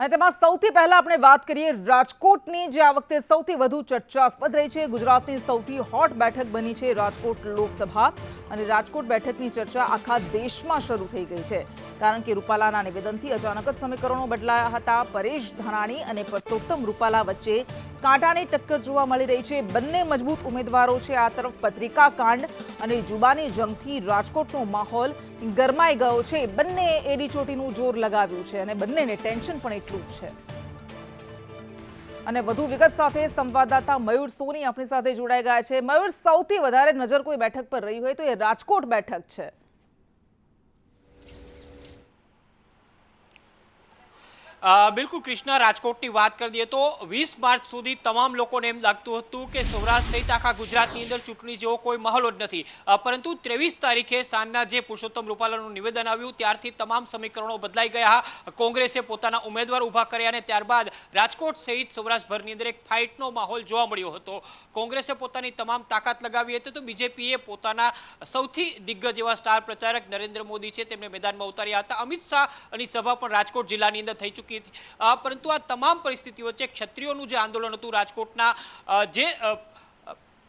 અને તેમાં સૌથી પહેલા આપણે વાત કરીએ રાજકોટની, જે આ વખતે સૌથી વધુ ચર્ચાસ્પદ રહી છે. ગુજરાતની સૌથી હોટ બેઠક બની છે રાજકોટ લોકસભા અને રાજકોટ બેઠકની ચર્ચા આખા દેશમાં શરૂ થઈ ગઈ છે. કારણ કે રૂપાલાના નિવેદનથી અચાનક જ સમીકરણો બદલાયા હતા. પરેશ ધાનાણી અને પરસોત્તમ રૂપાલા વચ્ચે કાંટાની ટક્કર જોવા મળી રહી છે. બંને મજબૂત ઉમેદવારો છે. આ તરફ પત્રિકા કાંડ અને જુબાની જંગથી રાજકોટનો માહોલ ગરમાઈ ગયો છે. બંને એડી ચોટીનું જોર લગાવ્યું છે અને બંનેને ટેન્શન પણ એટલું જ છે. અને વધુ વિગત સાથે સંવાદદાતા મયુર સોની આપણી સાથે જોડાઈ ગયા છે. મયુર, સૌથી વધારે નજર કોઈ બેઠક પર રહી હોય તો એ રાજકોટ બેઠક છે. બિલકુલ કૃષ્ણ, રાજકોટની વાત કરી દઈએ તો વીસ માર્ચ સુધી તમામ લોકોને એમ લાગતું હતું કે સૌરાષ્ટ્ર સહિત આખા ગુજરાતની અંદર ચૂંટણી જેવો કોઈ માહોલ જ નથી. પરંતુ ત્રેવીસ તારીખે સાંજના જે પુરુષોત્તમ રૂપાલાનું નિવેદન આવ્યું, ત્યારથી તમામ સમીકરણો બદલાઈ ગયા. કોંગ્રેસે પોતાના ઉમેદવાર ઊભા કર્યા અને ત્યારબાદ રાજકોટ સહિત સૌરાષ્ટ્રભરની અંદર એક ફાઇટનો માહોલ જોવા મળ્યો હતો. કોંગ્રેસે પોતાની તમામ તાકાત લગાવી હતી તો બીજેપીએ પોતાના સૌથી દિગ્ગજ એવા સ્ટાર પ્રચારક નરેન્દ્ર મોદી છે, તેમને મેદાનમાં ઉતાર્યા હતા. અમિત શાહની સભા પણ રાજકોટ જિલ્લાની અંદર થઈ ચૂકી હતી પરંતુ આ તમામ પરિસ્થિતિ વચ્ચે ક્ષત્રિયોનું જે આંદોલન હતું રાજકોટના જે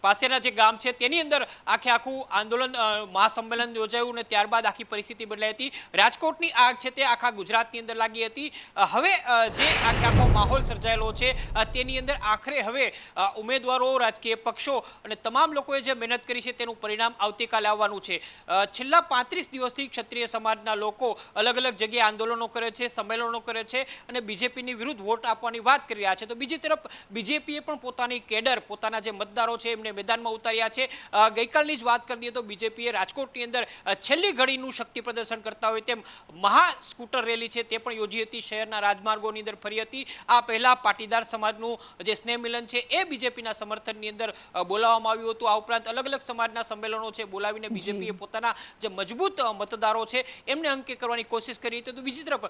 પાસેના જે ગામ છે, તેની અંદર આખે આખું આંદોલન મહાસંમેલન યોજાયું અને ત્યારબાદ આખી પરિસ્થિતિ બદલાઈ હતી. રાજકોટની આગ છે તે આખા ગુજરાતની અંદર લાગી હતી. હવે જે આખો માહોલ સર્જાયેલો છે તેની અંદર આખરે હવે ઉમેદવારો, રાજકીય પક્ષો અને તમામ લોકોએ જે મહેનત કરી છે તેનું પરિણામ આવતીકાલે આવવાનું છે. છેલ્લા પાંત્રીસ દિવસથી ક્ષત્રિય સમાજના લોકો અલગ અલગ જગ્યાએ આંદોલનો કરે છે, સંમેલનો કરે છે અને બીજેપીની વિરુદ્ધ વોટ આપવાની વાત કરી રહ્યા છે. તો બીજી તરફ, બીજેપીએ પણ પોતાની કેડર, પોતાના જે મતદારો છે, એમને મેદાનમાં ઉતાર્યા છે. ગઈકાલની જ વાત કરી દઈએ તો બીજેપીએ રાજકોટની અંદર છેલ્લી ઘડીનું શક્તિ પ્રદર્શન કરતા હોય તેમ મહા સ્કૂટર રેલી છે તે પણ યોજી હતી. શહેરના રાજમાર્ગોની અંદર ફરી હતી. આ પહેલા પાટીદાર સમાજનું જે સ્નેહ મિલન છે એ બીજેપીના સમર્થનની અંદર બોલાવવામાં આવ્યું હતું. આ ઉપરાંત અલગ અલગ સમાજના સંમેલનો છે બોલાવીને બીજેપીએ પોતાના જે મજબૂત મતદારો છે એમને અંકે કરવાની કોશિશ કરી હતી. તો બીજી તરફ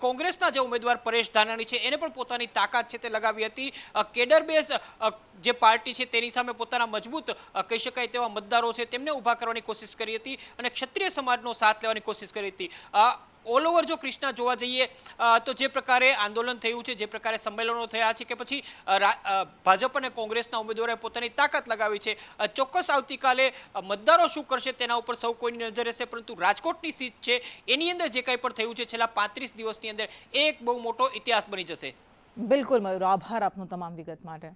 કોંગ્રેસના જે ઉમેદવાર પરેશ ધાનાણી છે એને પણ પોતાની તાકાત છે તે લગાવી હતી. કેડર બેઝ જે પાર્ટી છે તેની સામે પોતાના મજબૂત કહી શકાય તેવા મતદારો છે, તેમને ઊભા કરવાની કોશિશ કરી હતી અને ક્ષત્રિય સમાજનો સાથ લેવાની કોશિશ કરી હતી. ઓલ ઓવર જો કૃષ્ણા જોવા જઈએ તો જે પ્રકારે આંદોલન થયું છે, જે પ્રકારે સંમેલનો થયા છે કે પછી ભાજપ અને કોંગ્રેસના ઉમેદવારોએ પોતાની તાકાત લગાવી છે ચોક્કસ આવતીકાલે મતદારો શું કરશે તેના ઉપર સૌ કોઈની નજર રહેશે, પરંતુ રાજકોટની સીટ છે, એની અંદર જે કંઈ પણ થયું છે, છેલ્લા પાંત્રીસ દિવસની અંદર એક બહુ મોટો ઇતિહાસ બની જશે. બિલકુલ, મયુર, આભાર આપનો તમામ વિગત માટે.